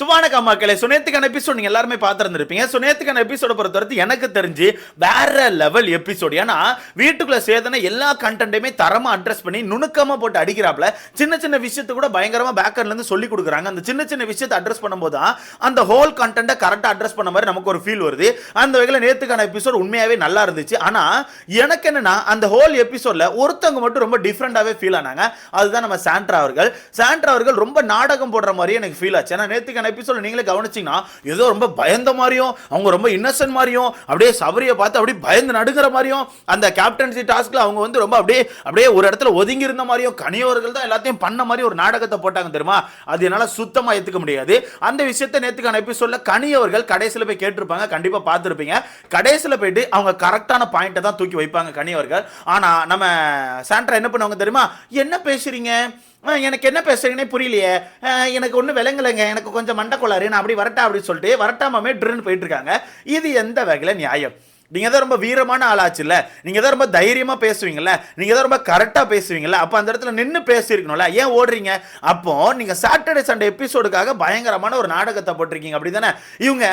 சுவானக்கா மக்களே சுனேத்துக்கான எபிசோட் நீங்கள் எல்லாருமே பார்த்துருந்துருப்பீங்க. சுனேத்துக்கான எபிசோட பொறுத்தவரைக்கும் எனக்கு தெரிஞ்சு வேற லெவல் எபிசோடு ஏன்னா வீட்டுக்குள்ளே சேதனை எல்லா கண்டென்ட்டையுமே தரமாக அட்ரஸ் பண்ணி நுணுக்கமாக போட்டு அடிக்கிறாப்புல. சின்ன சின்ன விஷயத்தை கூட பயங்கரமாக பேக்கர்லேருந்து சொல்லி கொடுக்குறாங்க. அந்த சின்ன சின்ன விஷயத்தை அட்ரஸ் பண்ணும்போது தான் அந்த ஹோல் கண்டென்ட்டை கரெக்டாக அட்ரஸ் பண்ண மாதிரி நமக்கு ஒரு ஃபீல் வருது. அந்த வகையில் நேத்துக்கான எபிசோட் உண்மையாகவே நல்லா இருந்துச்சு. ஆனால் எனக்கு என்னென்னா அந்த ஹோல் எபிசோட்ல ஒருத்தவங்க மட்டும் ரொம்ப டிஃப்ரெண்ட்டாகவே ஃபீல் ஆனாங்க. அதுதான் நம்ம சாண்ட்ரா அவர்கள். சாண்ட்ரா அவர்கள் ரொம்ப நாடகம் போடுற மாதிரி எனக்கு ஃபீல் ஆச்சு. ஏன்னா நேத்துக்கான எபிசோட நீங்களே கவனிச்சீங்கன்னா ஏதோ ரொம்ப பயந்த மாதிரியும் அவங்க ரொம்ப இன்னசென்ட் மாதிரியும் அப்படியே சபரியை பார்த்து அப்படியே பயந்து நடுக்கிற மாதிரியும் அந்த கேப்டன்சி டாஸ்க்கில் அவங்க வந்து ரொம்ப அப்படியே அப்படியே ஒரு இடத்துல ஒதுங்கி இருந்த மாதிரியும் கனியவர்கள் தான் எல்லாத்தையும் பண்ண மாதிரி ஒரு நாடகத்தை போட்டாங்க தெரியுமா? அது என்னால் சுத்தமாக ஏற்றுக்க முடியாது. அந்த விஷயத்தை நேற்றுக்கான எபிசோட்ல கனியவர்கள் கடைசியில் போய் கேட்டிருப்பாங்க. கண்டிப்பாக பார்த்துருப்பீங்க. கடைசியில் போயிட்டு அவங்க கரெக்டான பாயிண்ட்டை தான் தூக்கி வைப்பாங்க கனியவர்கள். ஆனால் நம்ம சாண்ட்ரா என்ன பண்ணுவாங்க தெரியுமா? என்ன பேசுறீங்க? எனக்கு என்ன பேசுறீங்கன்னே புரியலையே. எனக்கு ஒன்றும் விளங்கலைங்க. எனக்கு கொஞ்சம் மண்டக்கொள்ளாரு நான் அப்படி வரட்டா அப்படின்னு சொல்லிட்டு வரட்டாமே ட்ரின்னு போயிட்டு இருக்காங்க. இது எந்த வகையில் நியாயம்? நீங்கள் தான் ரொம்ப வீரமான ஆளாச்சுல்ல. நீங்கள் தான் ரொம்ப தைரியமாக பேசுவீங்கல்ல. நீங்கள் தான் ரொம்ப கரெக்டாக பேசுவீங்கல்ல. அப்போ அந்த இடத்துல நின்று பேசியிருக்கணும்ல. ஏன் ஓடுறீங்க? அப்போ நீங்கள் சாட்டர்டே சண்டே எபிசோடுக்காக பயங்கரமான ஒரு நாடகத்தை போட்டிருக்கீங்க. அப்படி தானே இவங்க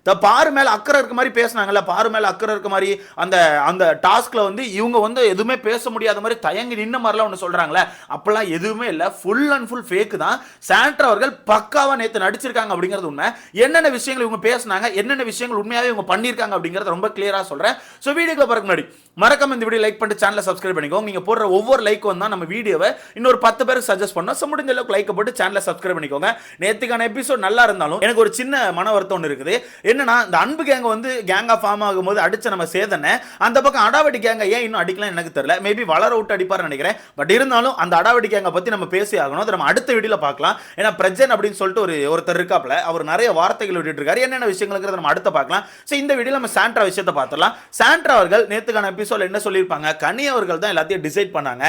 இந்த பாரு மேலே அக்கறை இருக்க மாதிரி பேசினாங்கல்ல பாரு மேலே அக்கறை இருக்க மாதிரி அந்த அந்த டாஸ்கில் வந்து இவங்க வந்து எதுவுமே பேச முடியாத மாதிரி தயங்கி நின்ன மாதிரிலாம் ஒன்று சொல்கிறாங்களே அப்போல்லாம் எதுவுமே இல்லை. ஃபுல் அண்ட் ஃபுல் ஃபேக்கு தான். சாண்ட்ரா அவர்கள் பக்காவாக நேற்று நடிச்சிருக்காங்க அப்படிங்கிறது உண்மை. என்னென்ன விஷயங்கள் இவங்க பேசுனாங்க என்னென்ன விஷயங்கள் உண்மையாகவே இவங்க பண்ணியிருக்காங்க அப்படிங்கிறத ரொம்ப கிளியராக சொல்கிறேன் ஸோ வீடியோக்கு பிறகு முன்னாடி மறக்காம இந்த வீடியோ லைக் பண்ணிட்டு சேனலை சப்ஸ்கிரைப் பண்ணிக்கோங்க. நீங்கள் போடுற ஒவ்வொரு லைக்கும் தான் நம்ம வீடியோவை இன்னொரு பத்து பேருக்கு சஜஸ்ட் பண்ணோம். ஸோ முடிஞ்ச அளவுக்கு லைக் போட்டு சேனலை சப்ஸ்கிரைப் பண்ணிக்கோங்க. நேற்றுக்கான எபிசோட் நல்லா இருந்தாலும் எனக்கு ஒரு சின்ன மன வருத்தம் ஒன்று இருக்குது. என்னன்னா இந்த அன்பு கேங்க வந்து கேங்கா ஃபார்ம் ஆகும்போது அடிச்ச நம்ம சேதனை. அந்த பக்கம் அடாவடி கேங்க ஏன் இன்னும் அடிக்கலாம் எனக்கு தெரியல. மேபி வளர விட்டு அடிப்பார்னு நினைக்கிறேன். பட் இருந்தாலும் அந்த அடாவடி கேங்க பத்தி நம்ம பேசி ஆகணும். அதை நம்ம அடுத்த வீடியோல பார்க்கலாம். ஏன்னா பிரஜன் அப்படின்னு சொல்லிட்டு ஒரு ஒருத்தர் இருக்காப்ல அவர் நிறைய வார்த்தைகள் விட்டுட்டு இருக்காரு என்னென்ன விஷயங்களுங்கிறத நம்ம அடுத்த பார்க்கலாம். ஸோ இந்த வீடியோல நம்ம சாண்ட்ரா விஷயத்தை பார்த்துலாம் சாண்ட்ரா அவர்கள் நேத்துக்கான எபிசோட என்ன சொல்லியிருப்பாங்க? கனி அவர்கள் தான் எல்லாத்தையும் டிசைட் பண்ணாங்க.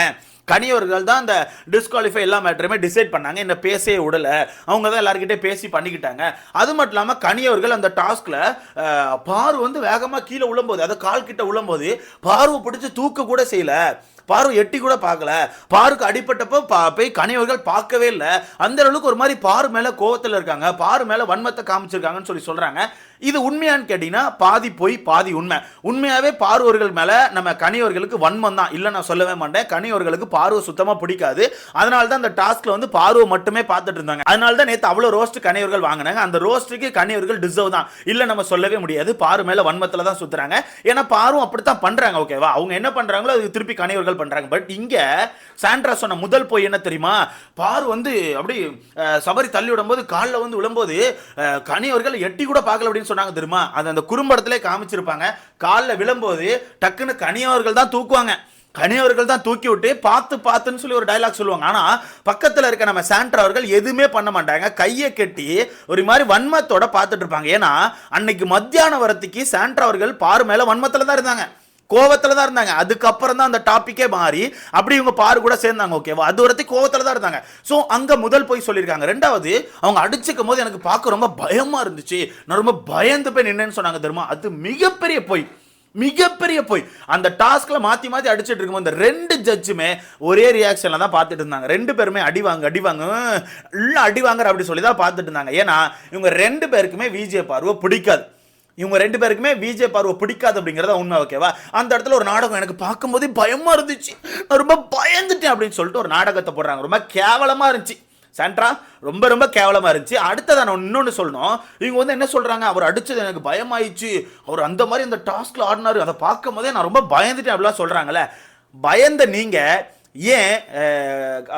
கனியவர்கள் தான் அந்த டிஸ்குவாலிஃபை எல்லா மேட்டருமே டிசைட் பண்ணாங்க. என்ன பேசவே விடல. அவங்க தான் எல்லாருக்கிட்டே பேசி பண்ணிக்கிட்டாங்க. அது மட்டும் இல்லாமல் கனியவர்கள் அந்த டாஸ்கில் பாரு வந்து வேகமாக கீழே விழும்போது அதை கால் கிட்ட விழும்போது பார்வை பிடிச்சி தூக்க கூட செய்யல. பார்வை எட்டி கூட பார்க்கல. பாருக்கு அடிப்பட்டப்போ பா போய் கனியவர்கள் பார்க்கவே இல்லை. அந்த அளவுக்கு ஒரு மாதிரி பாரு மேலே கோவத்தில் இருக்காங்க. பாரு மேலே வன்மத்தை காமிச்சிருக்காங்கன்னு சொல்லி சொல்கிறாங்க இது உண்மையான்னு கேட்டிங்கன்னா பாதி போய் பாதி உண்மை. உண்மையாகவே பார்வர்கள் மேலே நம்ம கனியவர்களுக்கு வன்மம் தான். இல்லை நான் சொல்லவே மாட்டேன். கனியவர்களுக்கு பார்வை சுத்தமாக பிடிக்காது. அதனால தான் அந்த டாஸ்கில் வந்து பார்வை மட்டுமே பார்த்துட்டு இருந்தாங்க. அதனால தான் நேற்று அவ்வளோ ரோஸ்ட் கனியவர்கள் வாங்கினாங்க. அந்த ரோஸ்ட்டுக்கு கனியவர்கள் டிசர்வ் தான். இல்லை நம்ம சொல்லவே முடியாது. பாரு மேலே வன்மத்தில் தான் சுற்றுறாங்க ஏன்னா பாரும் அப்படித்தான் பண்ணுறாங்க ஓகேவா அவங்க என்ன பண்ணுறாங்களோ அதுக்கு திருப்பி கனியவர்கள் பண்ணுறாங்க பட் இங்கே சாண்ட்ரா சொன்ன முதல் போய் என்ன தெரியுமா? பாரு வந்து அப்படி சபரி தள்ளி விடும்போது காலில் வந்து விழும்போது கனியவர்கள் எட்டி கூட பார்க்கல அப்படின்னு சொன்னாங்க தெரியுமா? அது அந்த குறும்படத்திலே காமிச்சிருப்பாங்க. காலில் விழும்போது டக்குன்னு கனியவர்கள் தான் தூக்குவாங்க. கனியவர்கள் தான் தூக்கி விட்டு பார்த்து பார்த்துன்னு சொல்லி ஒரு டைலாக் சொல்லுவாங்க. ஆனா பக்கத்துல இருக்க நம்ம சாண்ட்ரா அவர்கள் எதுவுமே பண்ண மாட்டாங்க. கையை கட்டி ஒரு மாதிரி வன்மத்தோட பார்த்துட்டு இருப்பாங்க. ஏன்னா அன்னைக்கு மத்தியான வரத்துக்கு சாண்ட்ரா அவர்கள் பாரு மேலே வன்மத்தில் தான் இருந்தாங்க. கோவத்தில் தான் இருந்தாங்க. அதுக்கப்புறம் தான் அந்த டாப்பிக்கே மாறி அப்படி இவங்க பாரு கூட சேர்ந்தாங்க ஓகேவா அது வரத்துக்கு கோவத்தில் தான் இருந்தாங்க. ஸோ அங்கே முதல் போய் சொல்லியிருக்காங்க. ரெண்டாவது அவங்க அடிச்சுக்கும் போது எனக்கு பார்க்க ரொம்ப பயமாக இருந்துச்சு. நான் ரொம்ப பயந்து போய் நின்னேன்னு சொன்னாங்க தெரியுமா? அது மிகப்பெரிய பொய். மிகப்பெரிய போய். அந்த டாஸ்க்ல மாத்தி மாத்தி அடிச்சிட்டு இருக்கும்போது அந்த ரெண்டு ஜட்ஜுமே ஒரே ரியாக்ஷன்ல தான் பார்த்துட்டு இருந்தாங்க. ரெண்டு பேருமே அடிவாங்க அடிவாங்க அடி வாங்குற அப்படி சொல்லி தான் பார்த்துட்டு இருந்தாங்க. ஏன்னா இவங்க ரெண்டு பேருக்குமே விஜய் பார்வை பிடிக்காது. இவங்க ரெண்டு பேருக்குமே விஜய் பார்வை பிடிக்காது அப்படிங்கிறத உண்மை ஓகேவா அந்த இடத்துல ஒரு நாடகம் எனக்கு பார்க்கும்போதே பயமா இருந்துச்சு. நான் ரொம்ப பயந்துட்டேன் அப்படின்னு சொல்லிட்டு ஒரு நாடகத்தை போடுறாங்க. ரொம்ப கேவலமா இருந்துச்சு. சாண்ட்ரா ரொம்ப ரொம்ப கேவலமா இருந்துச்சு. அடுத்ததை நான் இன்னொன்று சொல்லணும். இவங்க வந்து என்ன சொல்றாங்க? அவர் அடிச்சது எனக்கு பயமாயிடுச்சு. அவர் அந்த மாதிரி அந்த டாஸ்க்ல ஆடினாரு. அதை பார்க்கும் போதே நான் ரொம்ப பயந்துட்டேன் அப்படிலாம் சொல்றாங்கல்ல. பயந்த நீங்க ஏன்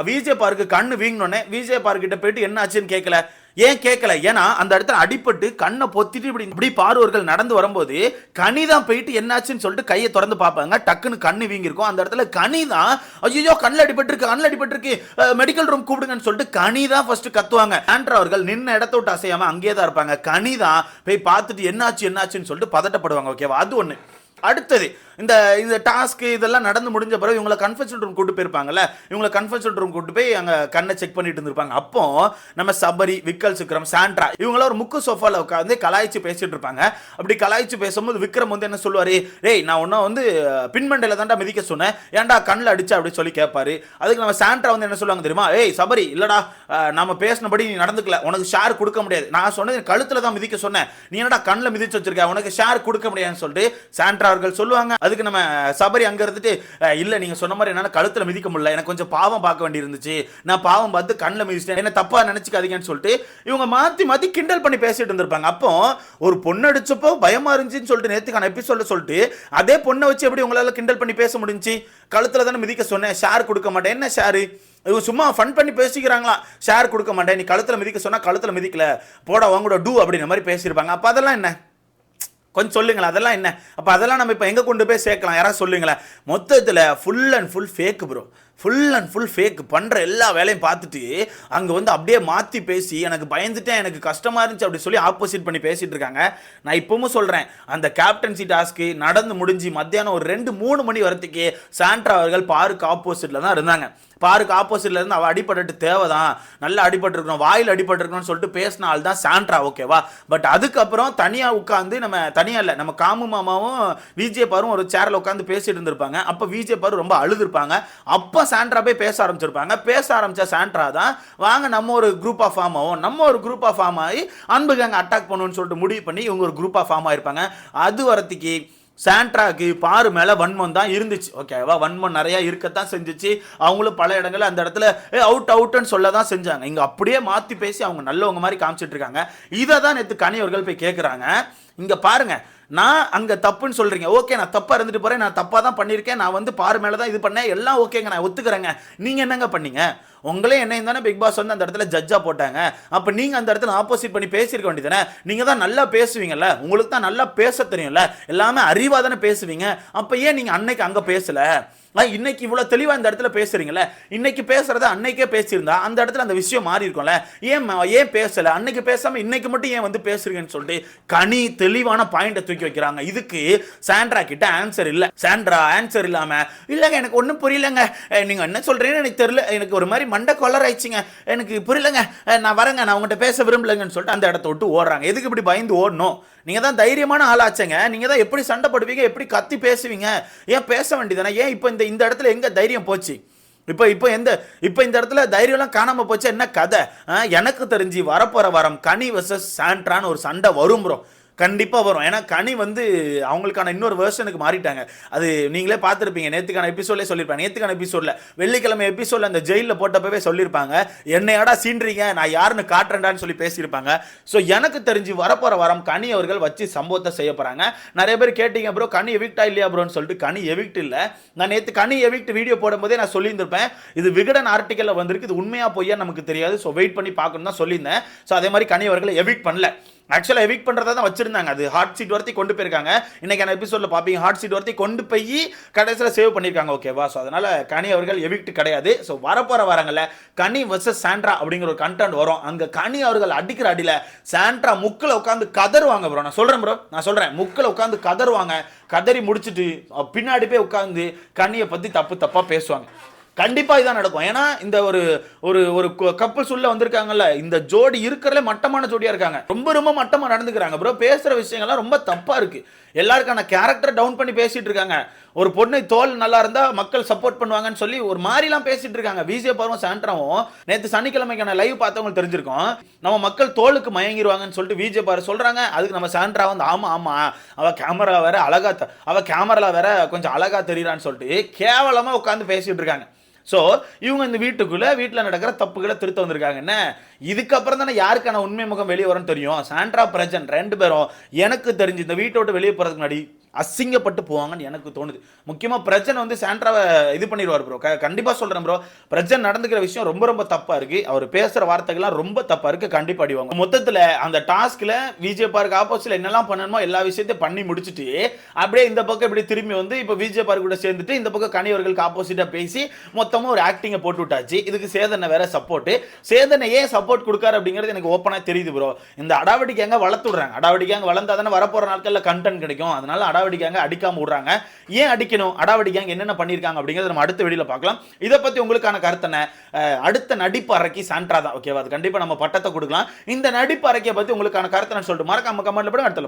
விஜய் பார்க்கு கண்ணு வீங்கினோடனே விஜய் பார்க்கிட்ட போயிட்டு என்ன ஆச்சுன்னு கேட்கல ஏன் கேட்கல ஏன்னா அந்த இடத்துல அடிபட்டு கண்ணை பொத்திட்டு இப்படி இப்படி பார்வர்கள் நடந்து வரும்போது கனி தான் போயிட்டு என்னாச்சுன்னு சொல்லிட்டு கையை திறந்து பார்ப்பாங்க. டக்குன்னு கண்ணு வீங்கிருக்கும் அந்த இடத்துல கனி தான் ஐயோ கண்ணில் அடிபட்டிருக்கு கண்ணில் அடிபட்டிருக்கு மெடிக்கல் ரூம் கூப்பிடுங்கன்னு சொல்லிட்டு கனி தான் ஃபர்ஸ்ட் கத்துவாங்க. ஆண்ட்ரா அவர்கள் நின்ன இடத்த விட்டு அசையாம அங்கேயே தான் இருப்பாங்க. கனி தான் போய் பார்த்துட்டு என்னாச்சு என்னாச்சுன்னு சொல்லிட்டு பதட்டப்படுவாங்க. ஓகேவா அது ஒன்று அடுத்தது இந்த இந்த டாஸ்க்கு இதெல்லாம் நடந்து முடிஞ்ச பிறகு இவங்களை கன்ஃபெஷன் ரூம் கூட்டு போயிருப்பாங்கல்ல இவங்களை கன்ஃபெஷன் ரூம் கூட்டு போய் அங்கே கண்ணை செக் பண்ணிட்டு இருந்திருப்பாங்க. அப்போ நம்ம சபரி விக்கல் சுக்ரம் சாண்ட்ரா இவங்கள ஒரு முக்கு சோஃபாவில் உட்காந்து கலாய்ச்சி பேசிட்டு இருப்பாங்க. அப்படி கலாய்ச்சி பேசும்போது விக்ரம் வந்து என்ன சொல்லுவார்? டேய் நான் ஒன்றும் வந்து பின்மண்டையில் தான்டா மிதிக்க சொன்னேன். ஏன்டா கண்ணில் அடிச்சா? அப்படி சொல்லி கேட்பாரு அதுக்கு நம்ம சாண்ட்ரா வந்து என்ன சொல்லுவாங்க தெரியுமா? ஏய் சபரி இல்லடா. நம்ம பேசினபடி நீ நடந்துக்கல. உனக்கு ஷேர் கொடுக்க முடியாது. நான் சொன்னது கழுத்தில் தான் மிதிக்க சொன்னேன். நீ என்னடா கண்ணில் மிதிச்சு வச்சிருக்க? உனக்கு ஷேர் கொடுக்க முடியாதுன்னு சொல்லிட்டு சாண்ட்ரா அவர்கள் சொல்லுவாங்க. அதுக்கு நம்ம சபரி அங்கே இருந்துட்டு இல்லை நீங்கள் சொன்ன மாதிரி என்னால் கழுத்தில் மிதிக்க முடியல. எனக்கு கொஞ்சம் பாவம் பார்க்க வேண்டி இருந்துச்சு நான் பாவம் பார்த்து கண்ணில் மிதிச்சிட்டேன். என்ன தப்பாக நினச்சிக்காதீங்கன்னு சொல்லிட்டு இவங்க மாற்றி மாற்றி கிண்டல் பண்ணி பேசிட்டு இருந்திருப்பாங்க. அப்போ ஒரு பொண்ணு அடிச்சப்போ பயமாக இருந்துச்சுன்னு சொல்லிட்டு நேற்றுக்கான எபிசோட சொல்லிட்டு அதே பொண்ணை வச்சு எப்படி உங்களால் கிண்டல் பண்ணி பேச முடிஞ்சுச்சு? கழுத்தில் தானே மிதிக்க சொன்னேன். ஷேர் கொடுக்க மாட்டேன். என்ன ஷேரு? இவங்க சும்மா ஃபன் பண்ணி பேசிக்கிறாங்களா? ஷேர் கொடுக்க மாட்டேன். நீ கழுத்தில் மிதிக்க சொன்னால் கழுத்தில் மிதிக்கல. போட உங்களோட டூ அப்படின்ற மாதிரி பேசியிருப்பாங்க. அப்போ அதெல்லாம் என்ன? கொஞ்சம் சொல்லுங்களேன் அதெல்லாம் என்ன? அப்போ அதெல்லாம் நம்ம இப்போ எங்கே கொண்டு போய் சேர்க்கலாம்? யாராவது சொல்லுங்களேன். மொத்தத்தில் full and full fake bro full and full fake பண்ணுற எல்லா வேலையும் பார்த்துட்டு அங்கே வந்து அப்படியே மாற்றி பேசி எனக்கு பயந்துட்டேன் எனக்கு கஷ்டமாக இருந்துச்சு அப்படி சொல்லி ஆப்போசிட் பண்ணி பேசிகிட்டு இருக்காங்க. நான் இப்போவும் சொல்கிறேன் அந்த கேப்டன்சி டாஸ்க்கு நடந்து முடிஞ்சு மத்தியானம் ஒரு ரெண்டு மூணு மணி வரத்துக்கு சாண்ட்ரா அவர்கள் பாருக்கு ஆப்போசிட்டில் தான் இருந்தாங்க. பாருக்கு ஆப்போசிட்ல இருந்து அவள் அடிபட்டு தேவைதான். நல்லா அடிபட்டுருக்கணும் வாயில் அடிபட்டுருக்கணும்னு சொல்லிட்டு பேசின ஆள் தான் சாண்ட்ரா ஓகேவா? பட் அதுக்கப்புறம் தனியாக உட்காந்து நம்ம தனியாக இல்லை நம்ம காமு மாமாவும் விஜே பாரும் ஒரு சேரில் உட்காந்து பேசிட்டு இருந்திருப்பாங்க. அப்போ விஜே பாரு ரொம்ப அழுதுருப்பாங்க. அப்போ சாண்ட்ரா போய் பேச ஆரம்பிச்சிருப்பாங்க. பேச ஆரம்பித்த சாண்ட்ரா தான் வாங்க நம்ம ஒரு குரூப் ஆஃப் ஃபார்ம் ஆகும் நம்ம ஒரு குரூப் ஆஃப் ஃபார்ம் ஆகி அன்பு கேங்க அட்டாக் பண்ணுவோம்னு சொல்லிட்டு முடிவு பண்ணி இவங்க ஒரு குரூப் ஆஃப் ஃபார்ம் ஆகிருப்பாங்க அது வரத்துக்கு சாண்ட்ராக்கு பாரு மேலே வன்மம் தான் இருந்துச்சு. ஓகேவா? வன்மம் நிறையா இருக்கத்தான் செஞ்சிச்சு. அவங்களும் பல இடங்களில் அந்த இடத்துல ஏ அவுட் அவுட்டுன்னு சொல்ல தான் செஞ்சாங்க. இங்கே அப்படியே மாற்றி பேசி அவங்க நல்லவங்க மாதிரி காமிச்சிட்டு இருக்காங்க. இதை தான் நேற்று கனியவர்கள் போய் கேட்குறாங்க இங்கே பாருங்க நான் அங்கே தப்புன்னு சொல்கிறீங்க ஓகே நான் தப்பாக இருந்துட்டு போகிறேன் நான் தப்பாக தான் பண்ணியிருக்கேன் நான் வந்து பாரு மேலே தான் இது பண்ணேன். எல்லாம் ஓகேங்க. நான் ஒத்துக்கிறேங்க. நீங்கள் என்னங்க பண்ணீங்க? உங்களே என்னையும் தானே பிக் பாஸ் வந்து அந்த இடத்துல ஜட்ஜாக போட்டாங்க. அப்போ நீங்கள் அந்த இடத்துல ஆப்போசிட் பண்ணி பேசியிருக்க வேண்டியதானே நீங்கள் தான் நல்லா பேசுவீங்கல்ல? உங்களுக்கு தான் நல்லா பேச தெரியும்ல? எல்லாமே அறிவாக தானே பேசுவீங்க? அப்போ ஏன் நீங்கள் அன்னைக்கு அங்கே பேசலை? இன்னைக்கு இவ்வளோ தெளிவாக இந்த இடத்துல பேசுறீங்கல்ல இன்னைக்கு பேசுறத அன்னைக்கே பேசியிருந்தா அந்த இடத்துல அந்த விஷயம் மாறி இருக்கும்ல. ஏன் ஏன் பேசலை? அன்னைக்கு பேசாமல் இன்னைக்கு மட்டும் ஏன் வந்து பேசுறீங்கன்னு சொல்லிட்டு கனி தெளிவான பாயிண்டை தூக்கி வைக்கிறாங்க. இதுக்கு சாண்ட்ரா கிட்ட ஆன்சர் இல்லை. சாண்ட்ரா ஆன்சர் இல்லாம இல்லைங்க எனக்கு ஒன்றும் புரியலங்க. நீங்கள் என்ன சொல்றீங்கன்னு எனக்கு தெரியல. எனக்கு ஒரு மாதிரி மண்டை கொள்ளர் ஆயிடுச்சுங்க. எனக்கு புரியலங்க. நான் வரேங்க. நான் உங்கள்கிட்ட பேச விரும்பலங்கன்னு சொல்லிட்டு அந்த இடத்த விட்டு ஓடுறாங்க. எதுக்கு இப்படி பயந்து ஓடணும்? நீங்கள் தான் தைரியமான ஆளாச்சங்க. நீங்கள் தான் எப்படி சண்டை போடுவீங்க? எப்படி கத்தி பேசுவீங்க? ஏன் பேச வேண்டியதானே ஏன் இப்போ இந்த இந்த இடத்துல எங்க தைரியம் போச்சு? இப்போ இப்போ எந்த இப்போ இந்த இடத்துல தைரியம்லாம் காணாமல் போச்சு என்ன கதை? எனக்கு தெரிஞ்சு வரப்போற வாரம் கனி வர்சஸ் சாண்ட்ரான்னு ஒரு சண்டை வரும் ப்ரோ கண்டிப்பாக வரும். ஏன்னா கனி வந்து அவங்களுக்கான இன்னொரு வேர்ஷனுக்கு மாறிட்டாங்க. அது நீங்களே பார்த்துருப்பீங்க. நேற்றுக்கான எபிசோட்லேயே சொல்லியிருப்பாங்க. நேற்றுக்கான எபிசோடில் வெள்ளிக்கிழமை எபிசோடில் அந்த ஜெயிலில் போட்டப்பவே சொல்லியிருப்பாங்க. என்னையாடா சீன்றீங்க நான் யாருன்னு காட்டுறேன்டான்னு சொல்லி பேசியிருப்பாங்க. ஸோ எனக்கு தெரிஞ்சு வரப்போகிற வாரம் கனி அவர்கள் வச்சு சம்பவத்தை செய்ய போகிறாங்க நிறைய பேர் கேட்டீங்க ப்ரோ கனி எவிக்டா இல்லையா ப்ரோன்னு சொல்லிட்டு கனி எவிக்ட் இல்லை. நான் நேற்று கனி எவிக்ட் வீடியோ போடும்போதே நான் சொல்லியிருந்திருப்பேன். இது விகடன் ஆர்டிக்கலில் வந்திருக்கு. இது உண்மையாக பொய்யா நமக்கு தெரியாது. ஸோ வெயிட் பண்ணி பார்க்கணும் தான் சொல்லியிருந்தேன். ஸோ அதே மாதிரி கனி அவர்களை எவிக்ட் பண்ணல. ஆக்சுவலாக எவிக் பண்ணுறதா தான் வச்சிருந்தாங்க. அது ஹாட் சீட் வரத்தி கொண்டு போயிருக்காங்க. இன்றைக்கான எபிசோடில் பார்ப்பீங்க ஹாட் சீட் வரத்தி கொண்டு போய் கடைசியில் சேவ் பண்ணியிருக்காங்க ஓகேவா ஸோ அதனால் கனி அவர்கள் எவிக்ட் கிடையாது. ஸோ வரப்போகிற வாரங்களில் கனி வர்சஸ் சாண்ட்ரா அப்படிங்கிற ஒரு கண்டென்ட் வரும். அங்கே கனி அவர்கள் அடிக்கிற அடியில் சாண்ட்ரா முக்கில் உட்காந்து கதருவாங்க ப்ரோ நான் சொல்கிறேன் ப்ரோ நான் சொல்கிறேன் முக்கில் உட்காந்து கதருவாங்க கதறி முடிச்சுட்டு பின்னாடி போய் உட்காந்து கனியை பற்றி தப்பு தப்பாக பேசுவாங்க. கண்டிப்பாக இதான் நடக்கும். ஏன்னா இந்த ஒரு ஒரு ஒரு கப்பல்ஸ் உள்ள வந்திருக்காங்கல்ல இந்த ஜோடி இருக்கிறதுல மட்டமான ஜோடியாக இருக்காங்க. ரொம்ப ரொம்ப மட்டமாக நடந்துக்கிறாங்க ப்ரோ பேசுகிற விஷயங்கள்லாம் ரொம்ப தப்பாக இருக்குது எல்லாருக்கான கேரக்டர் டவுன் பண்ணி பேசிட்டு இருக்காங்க. ஒரு பொண்ணு தோல் நல்லா இருந்தால் மக்கள் சப்போர்ட் பண்ணுவாங்கன்னு சொல்லி ஒரு மாதிரிலாம் பேசிட்டு இருக்காங்க. விஜய பருவம் சாண்ட்ராவும். நேற்று சனிக்கிழமைக்கான லைவ் பார்த்தவங்களுக்கு தெரிஞ்சிருக்கோம். நம்ம மக்கள் தோலுக்கு மயங்கிடுவாங்கன்னு சொல்லிட்டு விஜய பாரு சொல்கிறாங்க அதுக்கு நம்ம சாண்ட்ரா வந்து ஆமாம் ஆமாம் அவள் கேமரா வேற அழகா த- கேமரா வேற கொஞ்சம் அழகாக தெரியறான்னு சொல்லிட்டு கேவலமாக உட்காந்து பேசிகிட்டு இருக்காங்க. ஸோ இவங்க இந்த வீட்டுக்குள்ளே வீட்டில் நடக்கிற தப்புகளை திருத்த வந்திருக்காங்க. என்ன? இதுக்கப்புறம் தானே யாருக்கான உண்மை முகம் வெளியே வரும்னு தெரியும். சாண்ட்ரா பிரஜன் ரெண்டு பேரும் எனக்கு தெரிஞ்சு இந்த வீட்டை விட்டு வெளியே போகிறதுக்கு முன்னாடி அசிங்கப்பட்டு போவாங்கன்னு எனக்கு தோணுது. முக்கியமாக பிரஜன் வந்து சாண்ட்ராவை இது பண்ணிடுவார் ப்ரோ கண்டிப்பாக சொல்கிறேன் ப்ரோ பிரஜன் நடந்துக்கிற விஷயம் ரொம்ப ரொம்ப தப்பாக இருக்குது அவர் பேசுகிற வார்த்தைகள்லாம் ரொம்ப தப்பாக இருக்குது கண்டிப்பாக அடிவாங்க. மொத்தத்தில் அந்த டாஸ்கில் விஜே பார்க் ஆப்போசிட்டில் என்னெல்லாம் பண்ணணுமோ எல்லா விஷயத்தையும் பண்ணி முடிச்சுட்டு அப்படியே இந்த பக்கம் இப்படி திரும்பி வந்து இப்போ விஜே பார்க் கூட சேர்ந்துட்டு இந்த பக்கம் கனியவர்களுக்கு ஆப்போசிட்டாக பேசி மொத்தமாக ஒரு ஆக்டிங்கை போட்டு விட்டாச்சு. இதுக்கு சேதனை வேற சப்போர்ட்டு சேதனை ஏன் சப்போர்ட் கொடுக்காரு அப்படிங்கிறது எனக்கு ஓப்பனாக தெரியுது ப்ரோ இந்த அடாவடிக்கு அங்கே வளர்த்து விடுறாங்க. அடாவடிக்கு அங்கே வளர்ந்தா தானே வரப்போகிற நாட்களில் கண்டென்ட் கிடைக்கும். அதனால அடா அடாவடி கேங்க அடிக்காம விடுறாங்க. ஏன் அடிக்கணும்? அடாவடி கேங் என்னென்ன பண்ணியிருக்காங்க அப்படிங்கிறத நம்ம அடுத்த வெளியில் பார்க்கலாம். இதை பத்தி உங்களுக்கான கருத்தனை அடுத்த நடிப்பு அறைக்கு சான்றா தான். ஓகேவா அது கண்டிப்பா நம்ம பட்டத்தை கொடுக்கலாம். இந்த நடிப்பு அறைக்கை பத்தி உங்களுக்கான கருத்தை சொல்லிட்டு மறக்காம கமெண்ட்ல போய் அடுத்த